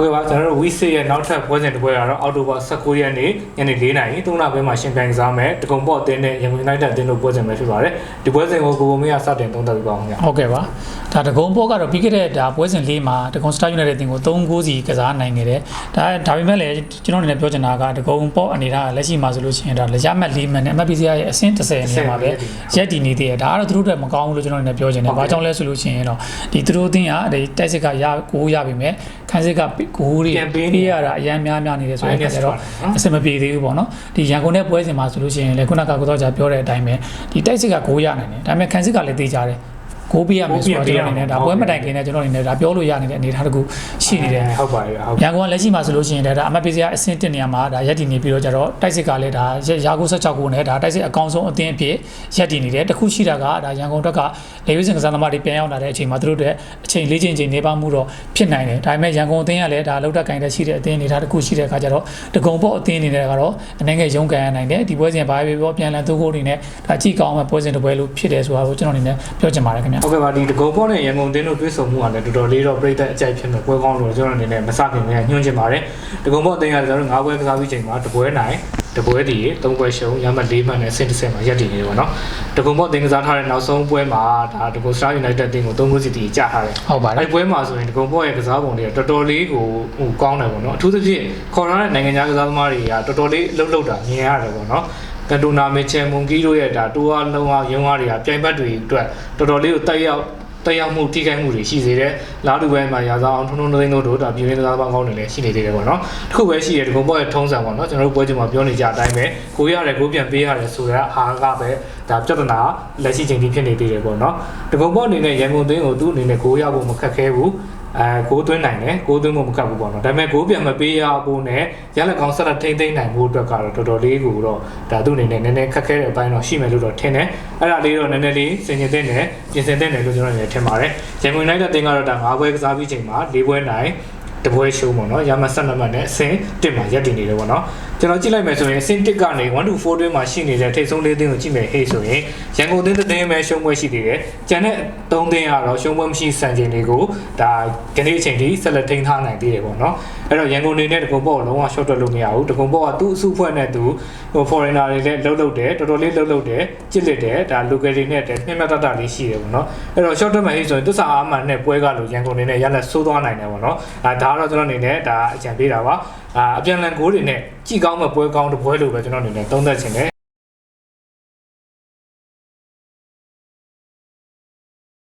ဟုတ်ကဲ့ပါကျွန်တော်တို့ week 6ရဲ့နောက်ထပ်ပွဲစဉ်တစ်ပွဲကတော့အောက်တိုဘာ19ရက်နေ့ညနေ4:00နာရီ3လပိုင်းမှာရှင်ပြိုင်ကစားမယ်တကုံပေါ့အသင်းနဲ့ရန်ကုန် United အသင်းတို့ပွဲစဉ်ပဲဖြစ်ပါတယ်ဒီပွဲစဉ်ကိုကိုကိုမင်းကစတင်သုံးသပ်ပြပါအောင်ခင်ဗျာဟုတ်ကဲ့ပါဒါတကုံဘောကတော့ပြီးခဲ့တဲ့ဒါပွဲစဉ်လေးမှာတကုံ Star United တင်ကို3ဂိုးစီကစားနိုင်ခဲ့တယ်ဒါဒါပေမဲ့လည်းကျွန်တော်အနေနဲ့ပြောချင်တာကတကုံဘောအနေနဲ့လက်ရှိမှာဆိုလို့ရှိရင်ဒါလက်ရမှတ်၄မှတ်နဲ့ MPC ရဲ့အဆင့်30နေရာမှာပဲရက်တည်နေသေးတယ်ဒါကတော့သူတို့အတွက်မကောင်းဘူးလို့ကျွန်တော်အနေနဲ့ပြောချင်တယ်ဘာကြောင့်လဲဆိုလို့ရှိရင်တော့ဒီသူတို့အသင်းကဒီတိုက်စစ်ကရကိုရပြီမဲ့ ခန်းစစ်ကကိုတွေပေးရတာအရန်များများနေတယ်ဆိုတော့ကျတော့အဆင်မပြေသေးဘူးပေါ့နော်ဒီရန်ကုန်နဲ့ပွဲစဉ်မှာဆိုလို့ရှိရင်လည်းခုနကကတော့ကြာပြောတဲ့အတိုင်းပဲဒီတိုက်စစ်ကကိုရနိုင်တယ်ဒါပေမဲ့ခန်းစစ်ကလည်းတေးကြတယ် ကိုပေးရမယ်ဆိုတော့ကျွန်တော်အနေနဲ့ဒါပွဲမတိုင်ခင်နဲ့ကျွန်တော်အနေနဲ့ဒါပြောလို့ရနေတဲ့အနေအထားတစ်ခုရှိနေတယ်ဟုတ်ပါတယ်ဟုတ်ရန်ကုန်ကလက်ရှိမှာဆိုလို့ရှိရင်လည်းဒါအမတ်ပေးစရာအဆင့်1နေရာမှာဒါရက်တည်နေပြီးတော့ကြတော့တိုက်စစ်ကလည်းဒါရာကို16ခုနဲ့ဒါတိုက်စစ်အကောင်ဆုံးအသင်းအဖြစ်ရက်တည်နေတယ်တခုရှိတာကဒါရန်ကုန်တက်ကလေဝိစင်ကစားသမားတွေပြန်ရောက်လာတဲ့အချိန်မှာသူတို့တွေအချိန်လေးချိန်ချိန်နေပါမှုတော့ဖြစ်နိုင်တယ်ဒါပေမဲ့ရန်ကုန်အသင်းကလည်းဒါလောက်တက်ကင်တဲ့ရှိတဲ့အသင်းအနေထားတစ်ခုရှိတဲ့အခါကျတော့တကုံပေါ့အသင်းအနေနဲ့ကတော့အနေငယ်ရုန်းကန်ရနိုင်တယ်ဒီပွဲစဉ်ဘာပဲပြောပြန်လည်သုံးဖို့အနေနဲ့ဒါကြည့်ကောင်းမဲ့ပွဲစဉ်တစ်ပွဲလို့ဖြစ်တယ်ဆိုတာကိုကျွန်တော်အနေနဲ့ပြောချင်ပါတယ်ခင်ဗျာဟုတ်ကဲ့ပါဒီတကုံပေါ့နဲ့ရန်ကုန်အသင်းတို့တွေ့ဆုံမှုကလည်းတော်တော်လေးတော့ပြိသက်အကြိုက်ဖြစ်မဲ့ပွဲကောင်းလို့ကျွန်တော်အနေနဲ့မစခင်ကညွှန်ချင်ပါတယ်တကုံပေါ့အသင်းကကျွန်တော်တို့၅ပွဲကစားပြီးချိန်မှာတပွဲနိုင်တပွဲတည်၃ပွဲရှုံးရမှတ်၄မှတ်နဲ့အဆင့်တစ်ဆင့်မှာရပ်တည်နေတယ်ပေါ့နော်တကုံပေါ့အသင်းကစားထားတဲ့နောက်ဆုံးပွဲမှာဒါတကုံ Star United အသင်းကို၃ဂိုးစီတီကြာထားတယ်ဟုတ်ပါတယ်အဲ့ပွဲမှာဆိုရင်ဒီကုံဘော့ရဲ့ကစားပုံတွေကတော်တော်လေးကိုဟိုကောင်းတယ်ပေါ့နော်အထူးသဖြင့်ခေါ်ထားတဲ့နိုင်ငံခြားကစားသမားတွေကတော်တော်လေးလှုပ်လှုပ်တာမြင်ရတယ်ပေါ့နော် ကန်တိုနာမီချယ်မွန်ကီတို့ရဲ့ဒါတိုးအားလုံးအားရုံးအားတွေကပြိုင်ဘက်တွေအတွက်တော်တော်လေးကိုတက်ရောက်တက်ရောက်မှုထိခိုက်မှုတွေရှိစေတယ်လာတူပဲမှာရာဇအောင်ထုံထုံသိန်းတို့ဒါပြည်ရင်းကစားသမားကောင်းတွေလည်းရှိနေသေးတယ်ပေါ့နော်တစ်ခုပဲရှိတယ်ဒီကုံဘော့ရဲ့ထုံးစံပေါ့နော်ကျွန်တော်တို့ပွဲချိန်မှာပြောနေကြအတိုင်းပဲကိုရတယ်ကိုပြန်ပေးရတယ်ဆိုတော့အားကပဲဒါပြဿနာလက်ရှိချိန်ထိဖြစ်နေသေးတယ်ပေါ့နော်ဒီကုံဘော့အနေနဲ့ရန်ကုန်သိန်းကိုသူ့အနေနဲ့ကိုရဖို့မခက်ခဲဘူး အဲကိုသွင်းနိုင်တယ်ကိုသွင်းဖို့မကတ်ဘူးပေါ့နော်ဒါပေမဲ့ကိုပြန်မပေးရဖို့နဲ့ရလက်ကောင်ဆက်လက်ထိမ့်သိမ့်နိုင်ဖို့အတွက်ကတော့တော်တော်လေးကိုတော့ဒါသူ့အနေနဲ့နည်းနည်းခက်ခဲတဲ့အပိုင်းတော့ရှိမယ်လို့တော့ထင်တယ်အဲ့ဒါလေးတော့နည်းနည်းလေးစင်ကျင်တဲ့နယ်ပြင်ဆင်တဲ့နယ်လို့ကျွန်တော်အနေနဲ့ထင်ပါတယ်ရန်ကုန် United တင်ကတော့ဒါ၅ပွဲကစားပြီးချိန်မှာ၄ပွဲနိုင် တပွဲရှုံးပေါ့နော်ရမတ်12မှတ်နဲ့အဆင့်1မှာရပ်တည်နေတယ်ပေါ့နော်ကျွန်တော်ကြည့်လိုက်မယ်ဆိုရင်အဆင့်1ကနေ1 to 4တွင်းမှာရှိနေတဲ့ထိပ်ဆုံး၄သင်းကိုကြည့်မယ်ဟေ့ဆိုရင်ရန်ကုန်သင်းတစ်သင်းပဲရှုံးပွဲရှိသေးတယ်ကျန်တဲ့၃သင်းကတော့ရှုံးပွဲမရှိစံချိန်တွေကိုဒါဒီနေ့အချိန်ထိဆက်လက်ထိန်းထားနိုင်သေးတယ်ပေါ့နော်အဲ့တော့ရန်ကုန်နေနဲ့တကုံပေါ့ကိုလုံးဝ short တွက်လို့မရဘူးတကုံပေါ့ကသူ့အစုဖွဲ့နဲ့သူဟို foreigner တွေလည်းလှုပ်လှုပ်တယ်တော်တော်လေးလှုပ်လှုပ်တယ်ကြစ်လက်တယ်ဒါ local တွေနဲ့တည်းမျက်မျက်တတလေးရှိတယ်ပေါ့နော်အဲ့တော့ short တွက်မှဟေ့ဆိုရင်သူ့စာအားမှန်နဲ့ပွဲကလို့ရန်ကုန်နေနဲ့ရလက်ဆိုးသွားနိုင်တယ်ပေါ့နော်ဒါဒါကတော့ကျွန်တော်အနေနဲ့ဒါအကြံပေးတာပါအာအပြန်လန်ဂိုးတွေနဲ့ကြည်ကောင်းမဲ့ပွဲကောင်းတစ်ပွဲလို့ပဲကျွန်တော်အနေနဲ့သုံးသပ်ချင်တယ်